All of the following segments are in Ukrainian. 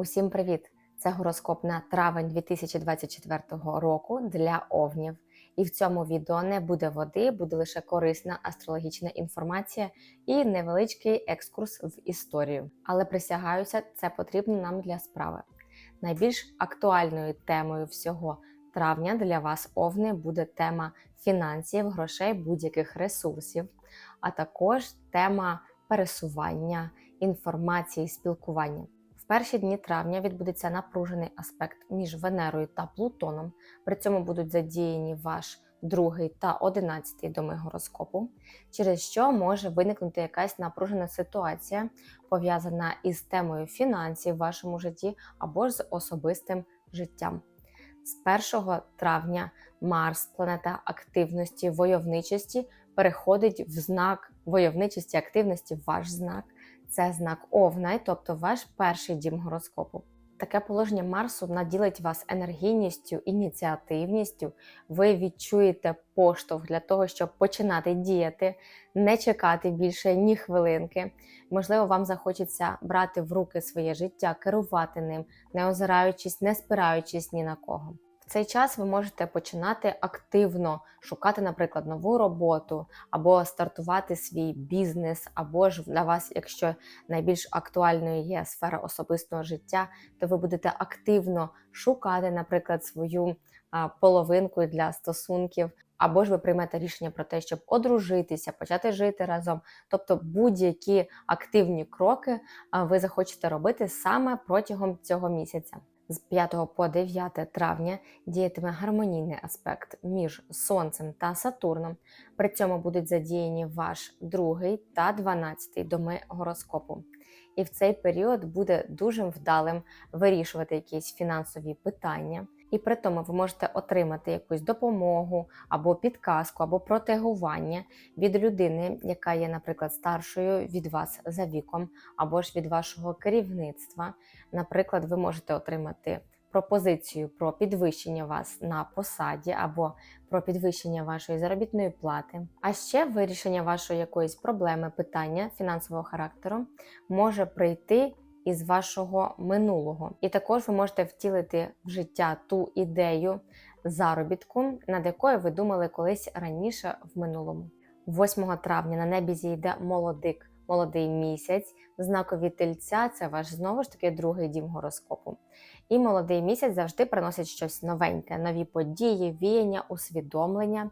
Усім привіт! Це гороскоп на травень 2024 року для овнів. І в цьому відео не буде води, буде лише корисна астрологічна інформація і невеличкий екскурс в історію. Але присягаюся, це потрібно нам для справи. Найбільш актуальною темою всього травня для вас овни буде тема фінансів, грошей, будь-яких ресурсів, а також тема пересування, інформації, спілкування. Перші дні травня відбудеться напружений аспект між Венерою та Плутоном. При цьому будуть задіяні ваш другий та одинадцятий доми гороскопу, через що може виникнути якась напружена ситуація, пов'язана із темою фінансів в вашому житті або ж з особистим життям. З 1 травня Марс, планета активності, войовничості, переходить в знак войовничості, активності, ваш знак. Це знак Овна, тобто ваш перший дім гороскопу. Таке положення Марсу наділить вас енергійністю, ініціативністю. Ви відчуєте поштовх для того, щоб починати діяти, не чекати більше ні хвилинки. Можливо, вам захочеться брати в руки своє життя, керувати ним, не озираючись, не спираючись ні на кого. Цей час ви можете починати активно шукати, наприклад, нову роботу, або стартувати свій бізнес, або ж для вас, якщо найбільш актуальною є сфера особистого життя, то ви будете активно шукати, наприклад, свою половинку для стосунків, або ж ви приймете рішення про те, щоб одружитися, почати жити разом. Тобто будь-які активні кроки ви захочете робити саме протягом цього місяця. З 5 по 9 травня діятиме гармонійний аспект між Сонцем та Сатурном. При цьому будуть задіяні ваш другий та 12 доми гороскопу. І в цей період буде дуже вдалим вирішувати якісь фінансові питання. І при тому ви можете отримати якусь допомогу або підказку, або протегування від людини, яка є, наприклад, старшою від вас за віком, або ж від вашого керівництва. Наприклад, ви можете отримати пропозицію про підвищення вас на посаді або про підвищення вашої заробітної плати. А ще вирішення вашої якоїсь проблеми, питання фінансового характеру може прийти із вашого минулого. І також ви можете втілити в життя ту ідею заробітку, над якою ви думали колись раніше в минулому. 8 травня на небі зійде молодик. Молодий місяць, знакові тельця це ваш знову ж таки другий дім гороскопу. І молодий місяць завжди приносить щось новеньке, нові події, віяння, усвідомлення.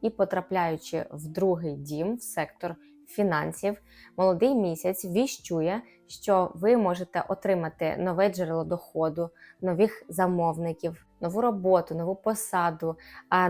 І потрапляючи в другий дім, в сектор фінансів, молодий місяць віщує, що ви можете отримати нове джерело доходу, нових замовників, нову роботу, нову посаду,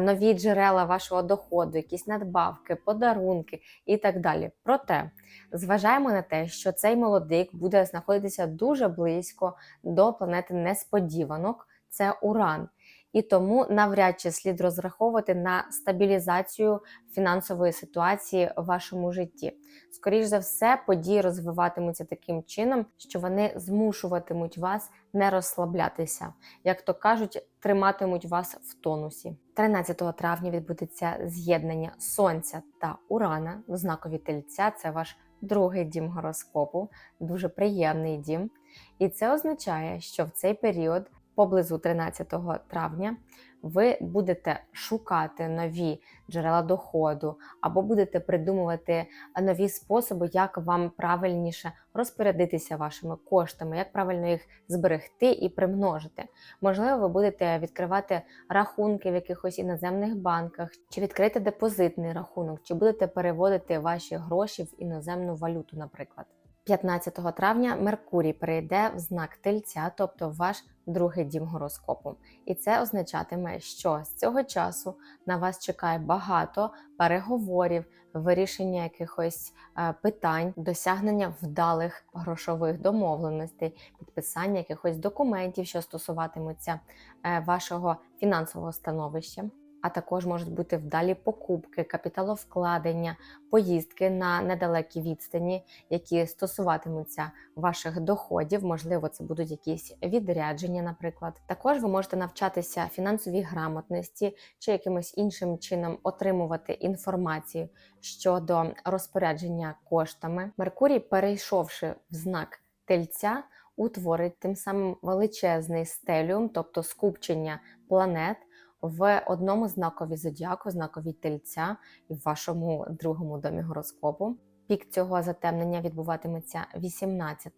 нові джерела вашого доходу, якісь надбавки, подарунки і так далі. Проте зважаємо на те, що цей молодик буде знаходитися дуже близько до планети несподіванок, це Уран. І тому навряд чи слід розраховувати на стабілізацію фінансової ситуації в вашому житті. Скоріш за все, події розвиватимуться таким чином, що вони змушуватимуть вас не розслаблятися, як то кажуть, триматимуть вас в тонусі. 13 травня відбудеться з'єднання Сонця та Урана в знакові тельця. Це ваш другий дім гороскопу, дуже приємний дім. І це означає, що в цей період поблизу 13 травня ви будете шукати нові джерела доходу, або будете придумувати нові способи, як вам правильніше розпорядитися вашими коштами, як правильно їх зберегти і примножити. Можливо, ви будете відкривати рахунки в якихось іноземних банках, чи відкрити депозитний рахунок, чи будете переводити ваші гроші в іноземну валюту, наприклад. 15 травня Меркурій перейде в знак тельця, тобто ваш другий дім гороскопу. І це означатиме, що з цього часу на вас чекає багато переговорів, вирішення якихось е, питань, досягнення вдалих грошових домовленостей, підписання якихось документів, що стосуватимуться е, вашого фінансового становища а також можуть бути вдалі покупки, капіталовкладення, поїздки на недалекі відстані, які стосуватимуться ваших доходів. Можливо, це будуть якісь відрядження, наприклад. Також ви можете навчатися фінансовій грамотності чи якимось іншим чином отримувати інформацію щодо розпорядження коштами. Меркурій, перейшовши в знак тельця утворить тим самим величезний стеліум, тобто скупчення планет в одному знакові зодіаку, знакові тельця і в вашому другому домі гороскопу. Пік цього затемнення відбуватиметься 18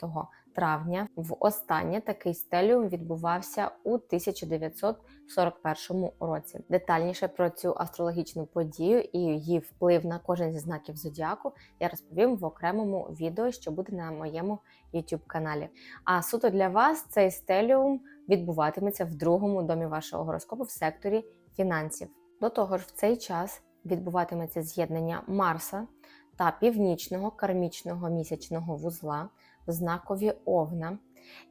травня. В останнє такий стеліум відбувався у 1941 році. Детальніше про цю астрологічну подію і її вплив на кожен зі знаків зодіаку я розповім в окремому відео, що буде на моєму YouTube каналі. А суто для вас цей стеліум відбуватиметься в другому домі вашого гороскопу в секторі фінансів. До того ж, в цей час відбуватиметься з'єднання Марса та північного кармічного місячного вузла в знакові Овна.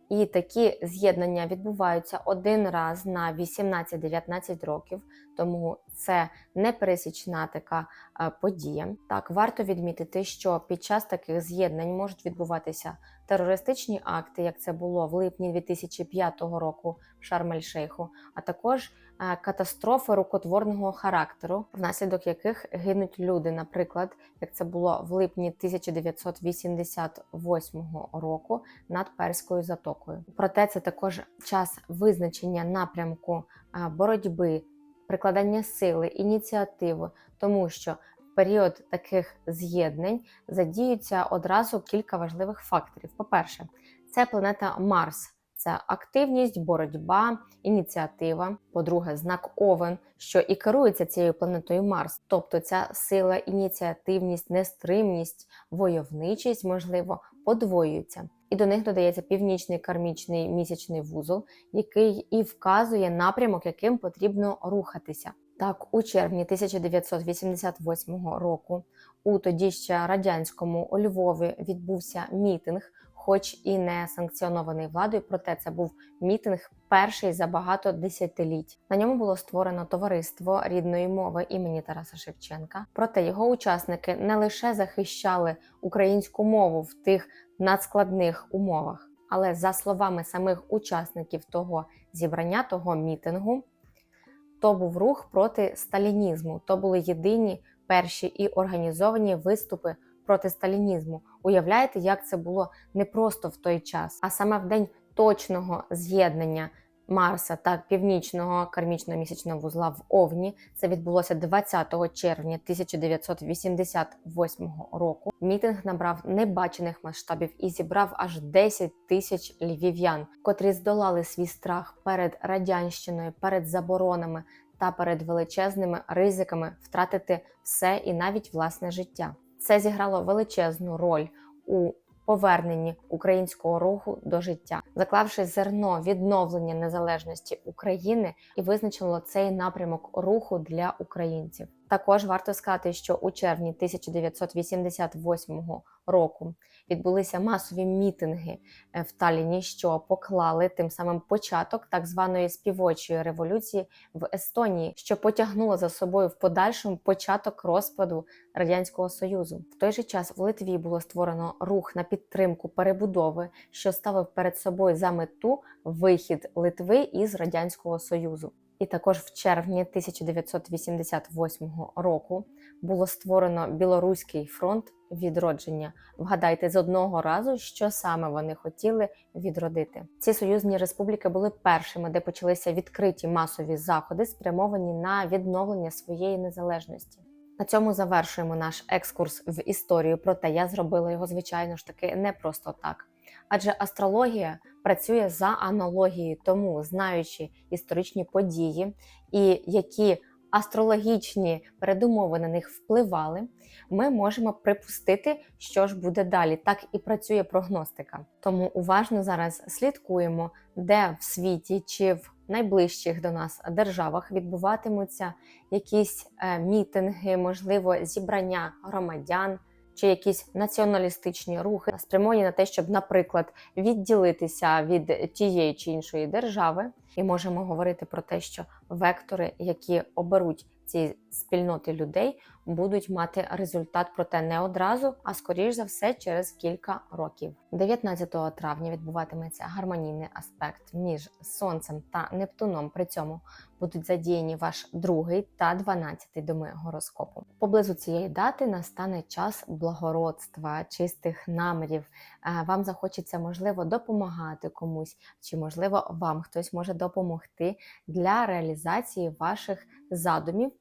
І такі з'єднання відбуваються один раз на 18-19 років, тому це непересічна така е, подія. Так, варто відмітити, що під час таких з'єднань можуть відбуватися терористичні акти, як це було в липні 2005 року в Шарм-ель-Шейху, а також катастрофи рукотворного характеру, внаслідок яких гинуть люди, наприклад, як це було в липні 1988 року над Перською затокою. Проте це також час визначення напрямку боротьби, прикладання сили, ініціативи, тому що період таких з'єднань задіються одразу кілька важливих факторів. По-перше, це планета Марс. Це активність, боротьба, ініціатива. По-друге, знак Овен, що і керується цією планетою Марс, тобто ця сила, ініціативність, нестримність, войовничість, можливо, подвоюються. І до них додається північний кармічний місячний вузол, який і вказує напрямок, яким потрібно рухатися. Так, у червні 1988 року у тоді ще радянському у Львові відбувся мітинг, хоч і не санкціонований владою, проте це був мітинг перший за багато десятиліть. На ньому було створено товариство рідної мови імені Тараса Шевченка. Проте його учасники не лише захищали українську мову в тих надскладних умовах, але за словами самих учасників того зібрання, того мітингу, то був рух проти сталінізму. То були єдині перші і організовані виступи проти сталінізму. Уявляєте, як це було не просто в той час, а саме в день точного з'єднання Марса та північного кармічного місячного вузла в Овні. Це відбулося 20 червня 1988 року. Мітинг набрав небачених масштабів і зібрав аж 10 тисяч львів'ян, котрі здолали свій страх перед радянщиною, перед заборонами та перед величезними ризиками втратити все і навіть власне життя. Це зіграло величезну роль у поверненні українського руху до життя, заклавши зерно відновлення незалежності України і визначило цей напрямок руху для українців. Також варто сказати, що у червні 1988 року відбулися масові мітинги е, в Таліні, що поклали тим самим початок так званої співочої революції в Естонії, що потягнуло за собою в подальшому початок розпаду радянського союзу. В той же час в Литві було створено рух на підтримку перебудови, що ставив перед собою за мету вихід Литви із радянського союзу. І також в червні 1988 року було створено Білоруський фронт відродження. Вгадайте з одного разу, що саме вони хотіли відродити. Ці союзні республіки були першими, де почалися відкриті масові заходи, спрямовані на відновлення своєї незалежності. На цьому завершуємо наш екскурс в історію. Проте я зробила його, звичайно ж таки, не просто так. Адже астрологія працює за аналогією, тому знаючи історичні події і які астрологічні передумови на них впливали, ми можемо припустити, що ж буде далі. Так і працює прогностика. Тому уважно зараз слідкуємо, де в світі чи в найближчих до нас державах відбуватимуться якісь е, мітинги, можливо, зібрання громадян чи якісь націоналістичні рухи, спрямовані на те, щоб, наприклад, відділитися від тієї чи іншої держави, і можемо говорити про те, що вектори, які оберуть ці спільноти людей, будуть мати результат, проте не одразу, а скоріш за все через кілька років. 19 травня відбуватиметься гармонійний аспект між Сонцем та Нептуном. При цьому будуть задіяні ваш другий та 12 доми гороскопу. Поблизу цієї дати настане час благородства, чистих намірів. Е, Вам захочеться можливо допомагати комусь, чи можливо вам хтось може допомогти для реалізації ваших задумів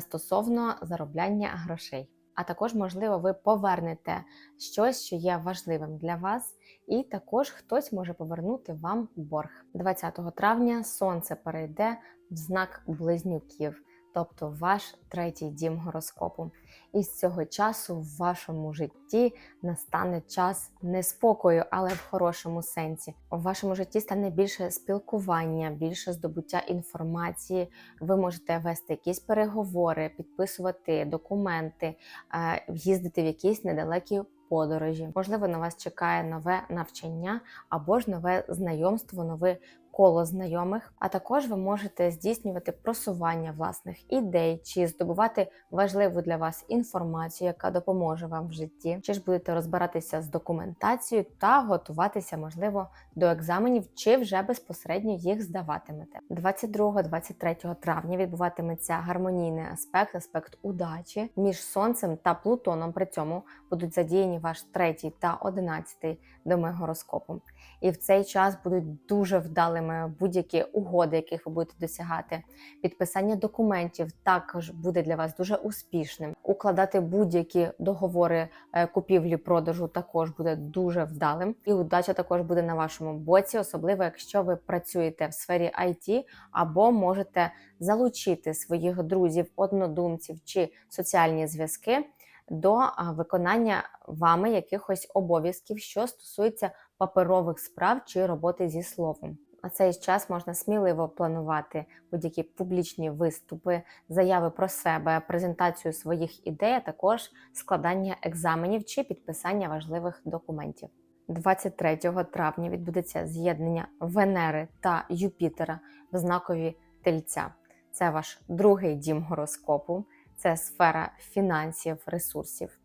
стосовно заробляння грошей. А також, можливо, ви повернете щось, що є важливим для вас, і також хтось може повернути вам борг. 20 травня сонце перейде в знак близнюків, тобто ваш третій дім гороскопу. І з цього часу в вашому житті настане час неспокою, але в хорошому сенсі. У вашому житті стане більше спілкування, більше здобуття інформації. Ви можете вести якісь переговори, підписувати документи, е, їздити в якісь недалекі подорожі. Можливо, на вас чекає нове навчання або ж нове знайомство, нове коло знайомих. А також ви можете здійснювати просування власних ідей чи здобувати важливу для вас інформацію, яка допоможе вам в житті, чи ж будете розбиратися з документацією та готуватися, можливо, до екзаменів, чи вже безпосередньо їх здаватимете. 22-23 травня відбуватиметься гармонійний аспект, аспект удачі між сонцем та Плутоном. При цьому будуть задіяні ваш третій та одинадцятий доми гороскопу. І в цей час будуть дуже вдалими будь-які угоди, яких ви будете досягати. Підписання документів також буде для вас дуже успішним. Укладати будь-які договори е, купівлі-продажу також буде дуже вдалим. І удача також буде на вашому боці, особливо якщо ви працюєте в сфері IT або можете залучити своїх друзів, однодумців чи соціальні зв'язки до виконання вами якихось обов'язків, що стосується паперових справ чи роботи зі словом. На цей час можна сміливо планувати будь-які публічні виступи, заяви про себе, презентацію своїх ідей, а також складання екзаменів чи підписання важливих документів. 23 травня відбудеться з'єднання Венери та Юпітера в знакові тельця. Це ваш другий дім гороскопу, це сфера фінансів, ресурсів.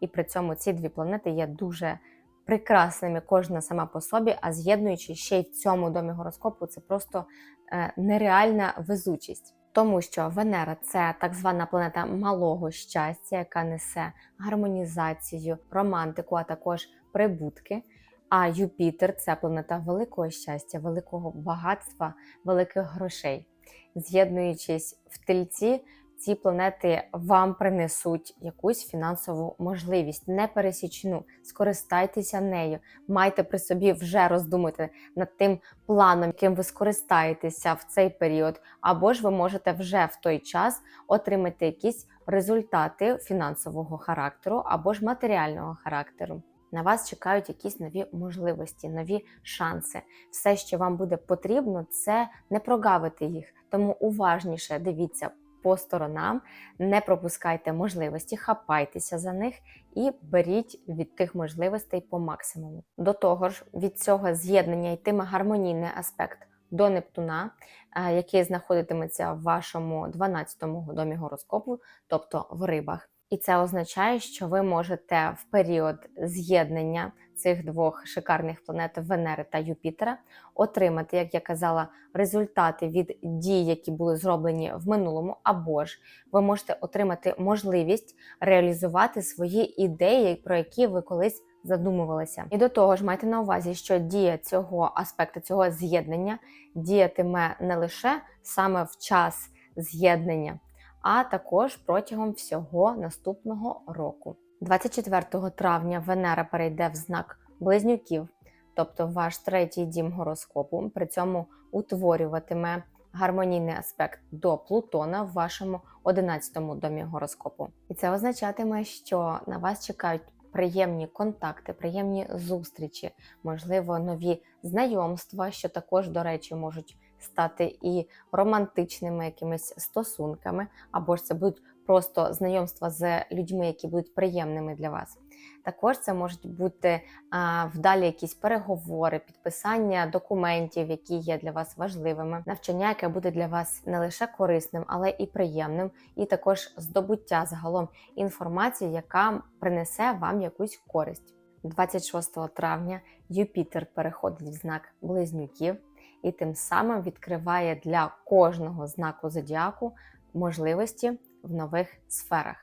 І при цьому ці дві планети є дуже прекрасними, кожна сама по собі, а з'єднуючи ще й в цьому домі гороскопу, це просто е, нереальна везучість. Тому що Венера це так звана планета малого щастя, яка несе гармонізацію, романтику, а також прибутки. А Юпітер це планета великого щастя, великого багатства, великих грошей. З'єднуючись в тельці, ці планети вам принесуть якусь фінансову можливість, непересічну. Скористайтеся нею. Майте при собі вже роздумати над тим планом, яким ви скористаєтеся в цей період, або ж ви можете вже в той час отримати якісь результати фінансового характеру або ж матеріального характеру. На вас чекають якісь нові можливості, нові шанси. Все, що вам буде потрібно, це не прогавити їх. Тому уважніше дивіться по сторонам, не пропускайте можливості, хапайтеся за них і беріть від тих можливостей по максимуму. До того ж, від цього з'єднання йтиме гармонійний аспект до Нептуна, е, який знаходитиметься в вашому 12-му домі гороскопу, тобто в рибах. І це означає, що ви можете в період з'єднання цих двох шикарних планет Венери та Юпітера отримати, як я казала, результати від дій, які були зроблені в минулому, або ж ви можете отримати можливість реалізувати свої ідеї, про які ви колись задумувалися. І до того ж, майте на увазі, що дія цього аспекту, цього з'єднання діятиме не лише саме в час з'єднання а також протягом всього наступного року. 24 травня Венера перейде в знак близнюків, тобто ваш третій дім гороскопу, при цьому утворюватиме гармонійний аспект до Плутона в вашому 11-му домі гороскопу. І це означатиме, що на вас чекають. Приємні контакти, приємні зустрічі, можливо, нові знайомства, що також, до речі, можуть стати і романтичними якимись стосунками, або ж це будуть просто знайомства з людьми, які будуть приємними для вас. Також це можуть бути а, вдалі якісь переговори, підписання документів, які є для вас важливими, навчання, яке буде для вас не лише корисним, але і приємним, і також здобуття загалом інформації, яка принесе вам якусь користь. 26 травня Юпітер переходить в знак близнюків і тим самим відкриває для кожного знаку зодіаку можливості в нових сферах.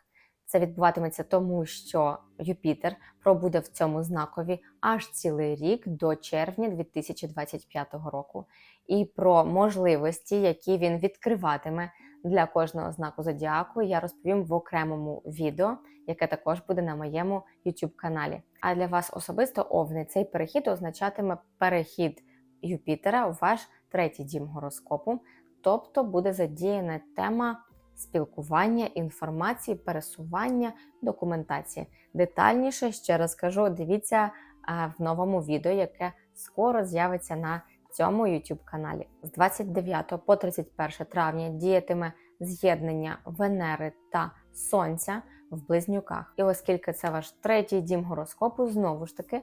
Це відбуватиметься тому, що Юпітер пробуде в цьому знакові аж цілий рік до червня 2025 року, і про можливості, які він відкриватиме для кожного знаку зодіаку, я розповім в окремому відео, яке також буде на моєму YouTube каналі. А для вас особисто овни цей перехід означатиме перехід Юпітера у ваш третій дім гороскопу, тобто буде задіяна тема спілкування, інформації, пересування, документації. Детальніше ще раз кажу, дивіться в новому відео, яке скоро з'явиться на цьому YouTube каналі. З 29 по 31 травня діятиме з'єднання Венери та Сонця в близнюках. І оскільки це ваш третій дім гороскопу, знову ж таки,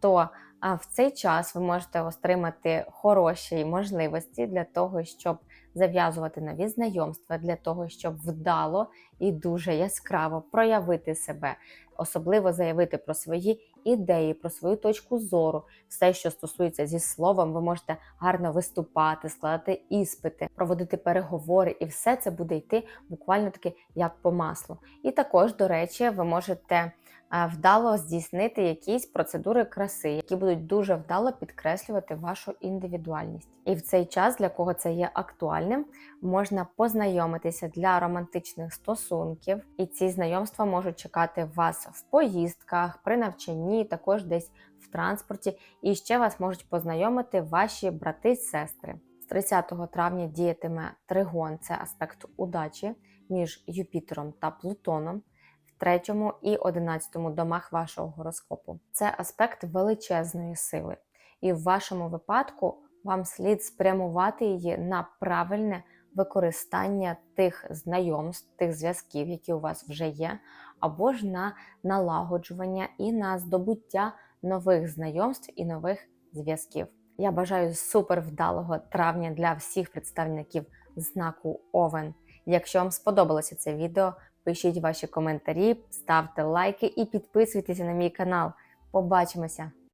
то в цей час ви можете отримати хороші можливості для того, щоб зав'язувати нові знайомства, для того, щоб вдало і дуже яскраво проявити себе, особливо заявити про свої ідеї, про свою точку зору, все, що стосується зі словом, ви можете гарно виступати, складати іспити, проводити переговори, і все це буде йти буквально таки як по маслу. І також, до речі, ви можете вдало здійснити якісь процедури краси, які будуть дуже вдало підкреслювати вашу індивідуальність. І в цей час, для кого це є актуальним, можна познайомитися для романтичних стосунків, і ці знайомства можуть чекати вас в поїздках, при навчанні, також десь в транспорті, і ще вас можуть познайомити ваші брати й сестри. З 30 травня діятиме тригон, це аспект удачі між Юпітером та Плутоном в третьому і одинадцятому домах вашого гороскопу. Це аспект величезної сили, і в вашому випадку вам слід спрямувати її на правильне використання тих знайомств, тих зв'язків, які у вас вже є, або ж на налагоджування і на здобуття нових знайомств і нових зв'язків. Я бажаю супер вдалого травня для всіх представників знаку Овен. Якщо вам сподобалося це відео, пишіть ваші коментарі, ставте лайки і підписуйтесь на мій канал. Побачимося!